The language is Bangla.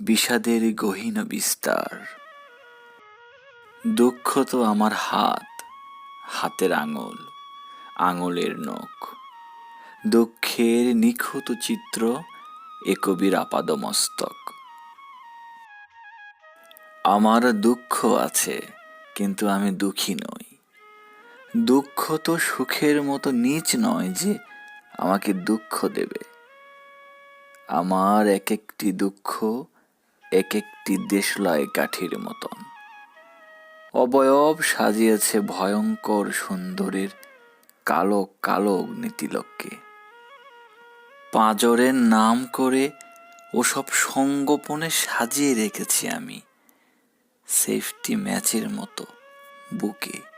বিষাদের গহীন বিস্তার। দুঃখ তো আমার হাত, হাতের আঙুল, আঙুলের নখ। দুঃখের নিখুঁত চিত্র এ কবির আপাদমস্তক। আমার দুঃখ আছে, কিন্তু আমি দুঃখী নই। দুঃখ তো সুখের মতো নিচ নয় যে আমাকে দুঃখ দেবে। আমার এক একটি দুঃখ এক একটি দেশলায় কাঠির মতন। অবয়ব সাজিয়েছে ভয়ঙ্কর সুন্দরের কালো কালো অগ্নিতিলককে পাঁজরের নাম করে ওসব সঙ্গোপনে সাজিয়ে রেখেছি আমি সেফটি ম্যাচের মতো বুকে।